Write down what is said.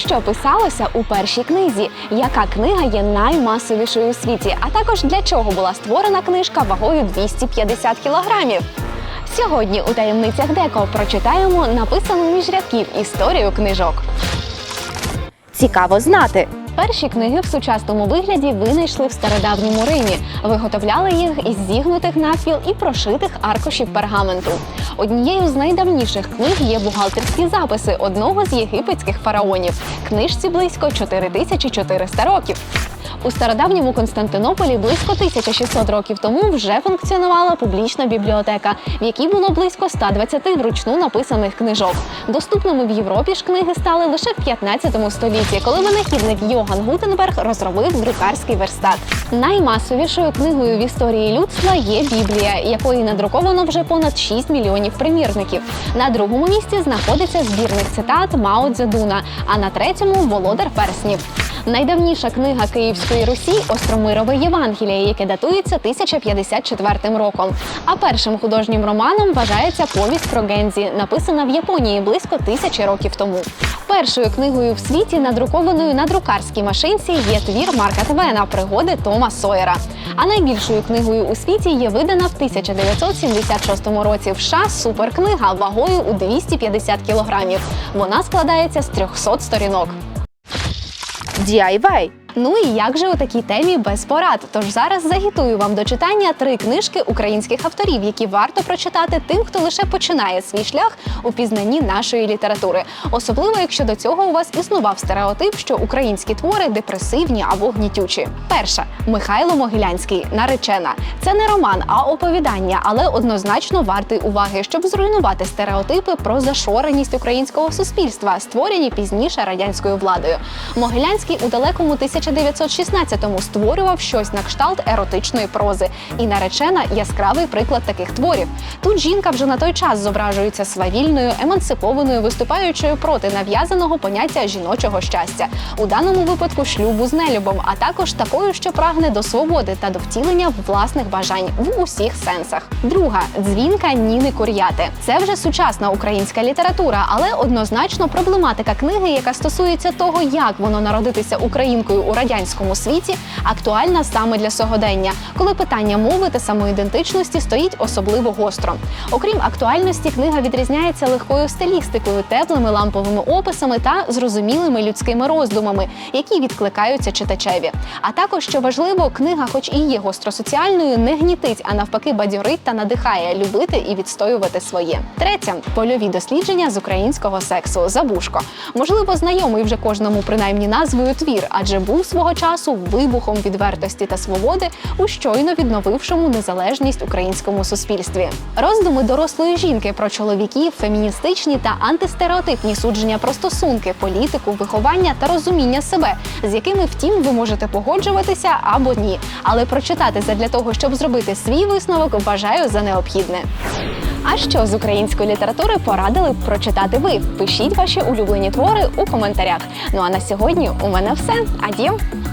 що писалося у першій книзі, яка книга є наймасовішою у світі, а також для чого була створена книжка вагою 250 кілограмів. Сьогодні у таємницях Деко прочитаємо написану між рядків історію книжок. Цікаво знати. Перші книги в сучасному вигляді винайшли в стародавньому Римі. Виготовляли їх із зігнутих навпіл і прошитих аркушів пергаменту. Однією з найдавніших книг є бухгалтерські записи одного з єгипетських фараонів. Книжці близько 4400 років. У стародавньому Константинополі близько 1600 років тому вже функціонувала публічна бібліотека, в якій було близько 120 вручну написаних книжок. Доступними в Європі ж книги стали лише в 15 столітті, коли винахідник Йоган Гутенберг розробив друкарський верстат. Наймасовішою книгою в історії людства є Біблія, якої надруковано вже понад 6 мільйонів примірників. На другому місці знаходиться збірник цитат Мао Цзедуна, а на третьому Володар перснів. Найдавніша книга Київської Русі Остромирове Євангеліє, яке датується 1054 роком. А першим художнім романом вважається повість про Гензі, написана в Японії близько тисячі років тому. Першою книгою в світі, надрукованою на друкарській машинці, є твір Марка Твена Пригоди Тома Сойера. А найбільшою книгою у світі є видана в 1976 році в США суперкнига вагою у 250 кілограмів. Вона складається з 300 сторінок. DIY. Ну і як же у такій темі без порад? Тож зараз загітую вам до читання три книжки українських авторів, які варто прочитати тим, хто лише починає свій шлях у пізнанні нашої літератури. Особливо, якщо до цього у вас існував стереотип, що українські твори депресивні або гнітючі. Перша Михайло Могилянський наречена. Це не роман, а оповідання, але однозначно вартий уваги, щоб зруйнувати стереотипи про зашореність українського суспільства, створені пізніше радянською владою. Могилянський у далекому 1916-му створював щось на кшталт еротичної прози, і наречена яскравий приклад таких творів. Тут жінка вже на той час зображується свавільною, емансипованою, виступаючою проти нав'язаного поняття жіночого щастя, у даному випадку шлюбу з нелюбом, а також такою, що прагне до свободи та до втілення власних бажань в усіх сенсах. Друга дзвінка Ніни Кур'яти. Це вже сучасна українська література, але однозначно проблематика книги, яка стосується того, як воно народитися українкою у радянському світі, актуальна саме для сьогодення, коли питання мови та самоідентичності стоїть особливо гостро. Окрім актуальності, книга відрізняється легкою стилістикою, теплими ламповими описами та зрозумілими людськими роздумами, які відкликаються читачеві. А також, що важливо, книга, хоч і є гостросоціальною, не гнітить, а навпаки, бадьорить та надихає любити і відстоювати своє. Третє польові дослідження з українського сексу Забушко. Можливо, знайомий вже кожному принаймні назвою твір, адже був свого часу вибухом відвертості та свободи у щойно відновившому незалежність українському суспільстві. Роздуми дорослої жінки про чоловіків, феміністичні та антистереотипні судження про стосунки, політику, виховання та розуміння себе, з якими, втім, ви можете погоджуватися або ні. Але прочитати задля того, щоб зробити свій висновок, вважаю за необхідне. А що з української літератури порадили б прочитати ви? Пишіть ваші улюблені твори у коментарях. Ну а на сьогодні у мене все. Адіо! Adiós.